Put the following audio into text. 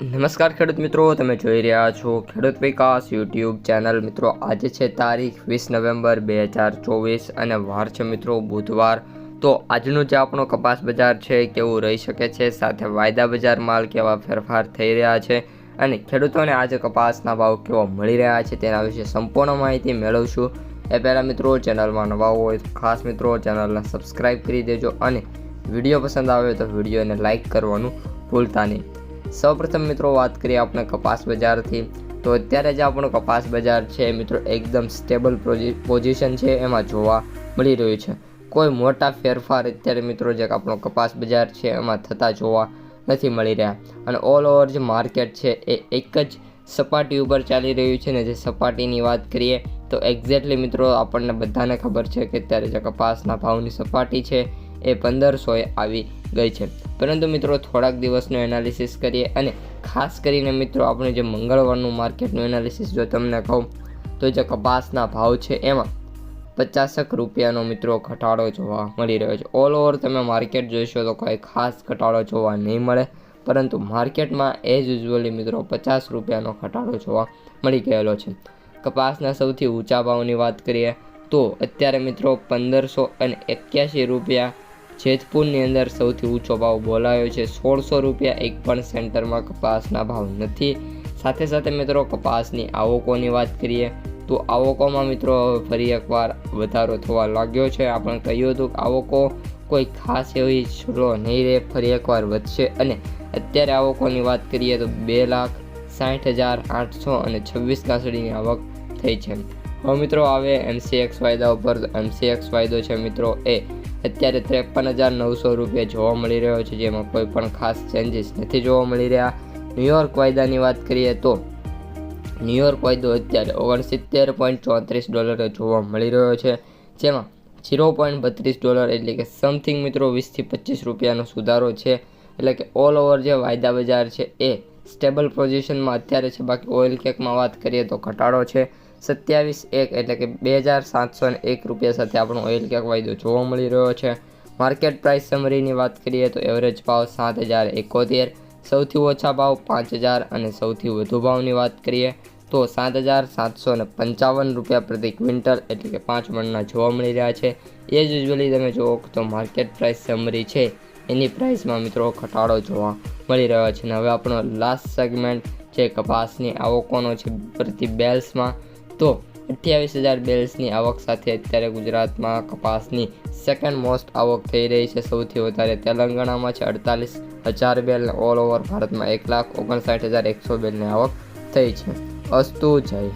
નમસ્કાર ખેડૂત મિત્રો, તમે જોઈ રહ્યા છો ખેડૂત વિકાસ યુટ્યુબ ચેનલ. મિત્રો, આજે છે તારીખ વીસ નવેમ્બર બે હજાર ચોવીસ અને વાર છે મિત્રો બુધવાર. તો આજનો જે આપણો કપાસ બજાર છે કેવું રહી શકે છે, સાથે વાયદા બજાર માલ કેવા ફેરફાર થઈ રહ્યા છે અને ખેડૂતોને આજે કપાસના ભાવ કેવા મળી રહ્યા છે તેના વિશે સંપૂર્ણ માહિતી મેળવશું. એ પહેલાં મિત્રો, ચેનલમાં નવા હોય તો ખાસ મિત્રો, ચેનલને સબસ્ક્રાઈબ કરી દેજો અને વીડિયો પસંદ આવે તો વિડીયોને લાઇક કરવાનું ભૂલતા નહીં. સૌપ્રથમ મિત્રો વાત કરીએ આપણે કપાસ બજારથી. તો અત્યારે જે આપણું કપાસ બજાર છે મિત્રો એકદમ સ્ટેબલ પોઝિશન છે, એમાં જોવા મળી રહ્યું છે. કોઈ મોટા ફેરફાર અત્યારે મિત્રો જે આપણો કપાસ બજાર છે એમાં થતા જોવા નથી મળી રહ્યા. અને ઓલ ઓવર જે માર્કેટ છે એ એક જ સપાટી ઉપર ચાલી રહ્યું છે ને જે સપાટીની વાત કરીએ તો એક્ઝેક્ટલી મિત્રો આપણને બધાને ખબર છે કે અત્યારે જે કપાસના ભાવની સપાટી છે એ પંદરસોએ આવી ગઈ છે. પરંતુ મિત્રો, થોડાક દિવસનું એનાલિસિસ કરીએ અને ખાસ કરીને મિત્રો, આપણે જે મંગળવારનું માર્કેટનું એનાલિસિસ જો તમને કહું, તો જે કપાસના ભાવ છે એમાં પચાસક રૂપિયાનો મિત્રો ઘટાડો જોવા મળી રહ્યો છે. ઓલ ઓવર તમે માર્કેટ જોઈશો તો કોઈ ખાસ ઘટાડો જોવા નહીં મળે, પરંતુ માર્કેટમાં એઝ યુઝ્યુઅલી મિત્રો પચાસ રૂપિયાનો ઘટાડો જોવા મળી ગયેલો છે. કપાસના સૌથી ઊંચા ભાવની વાત કરીએ, તો અત્યારે મિત્રો પંદરસો અને એક્યાસી રૂપિયા જેતપુરની અંદર સૌથી ઊંચો ભાવ બોલાયો છે. સોળસો રૂપિયા એક પણ સેન્ટરમાં કપાસના ભાવ નથી. સાથે સાથે મિત્રો કપાસની આવકોની વાત કરીએ, તો આવકોમાં મિત્રો ફરી એકવાર વધારો થવા લાગ્યો છે. આપણે કહ્યું હતું કે આવકો કોઈ ખાસ એવી સ્લો નહીં રહે, ફરી એકવાર વધશે. અને અત્યારે આવકોની વાત કરીએ તો બે લાખ સાઠ હજાર આઠસો અને છવ્વીસ કાસડીની આવક થઈ છે. હવે મિત્રો આવે એમસીએક્સ વાયદા ઉપર એમસીએક્સ વાયદો છે મિત્રો એ અત્યારે ત્રેપન હજાર નવસો રૂપિયા જોવા મળી રહ્યો છે, જેમાં કોઈ પણ ખાસ ચેન્જીસ નથી જોવા મળી રહ્યા. ન્યુયોર્ક વાયદાની વાત કરીએ તો ન્યુયોર્ક વાયદો અત્યારે ઓગણસિત્તેર પોઈન્ટ ચોત્રીસ ડોલરે જોવા મળી રહ્યો છે, જેમાં ઝીરો પોઈન્ટ બત્રીસ ડોલર એટલે કે સમથિંગ મિત્રો વીસથી પચીસ રૂપિયાનો સુધારો છે. એટલે કે ઓલ ઓવર જે વાયદા બજાર છે એ સ્ટેબલ પોઝિશનમાં અત્યારે છે. બાકી ઓઇલ કેકમાં વાત કરીએ તો ઘટાડો છે. સત્યાવીસ એક એટલે કે બે હજાર સાતસો એક રૂપિયા સાથે આપણો ઓઇલ કેક વાયદો જોવા મળી રહ્યો છે. માર્કેટ પ્રાઇસ સમરીની વાત કરીએ તો એવરેજ ભાવ સાત હજાર એકોતેર, સૌથી ઓછા ભાવ પાંચ હજાર અને સૌથી વધુ ભાવની વાત કરીએ તો સાત હજાર સાતસો ને પંચાવન રૂપિયા પ્રતિ ક્વિન્ટલ એટલે કે પાંચ મણના જોવા મળી રહ્યા છે. એ જ યુઝ્યુઅલી તમે જુઓ તો માર્કેટ પ્રાઇસ સમરી છે. એની પ્રાઇસમાં મિત્રો ઘટાડો જોવા મળી રહ્યો છે અને હવે આપણો લાસ્ટ સેગમેન્ટ જે કપાસની આવકોનો છે પ્રતિ બેલ્સમાં, તો અઠ્યાવીસ હજાર બેલ્સની આવક સાથે અત્યારે ગુજરાતમાં કપાસની સેકન્ડ મોસ્ટ આવક થઈ રહી છે. સૌથી વધારે તેલંગાણામાં છે અડતાલીસ હજાર બેલ ઓલ ઓવર ભારતમાં એક લાખ ઓગણસાઠ હજાર એકસો બેલની આવક થઈ છે. અસ્તુ જય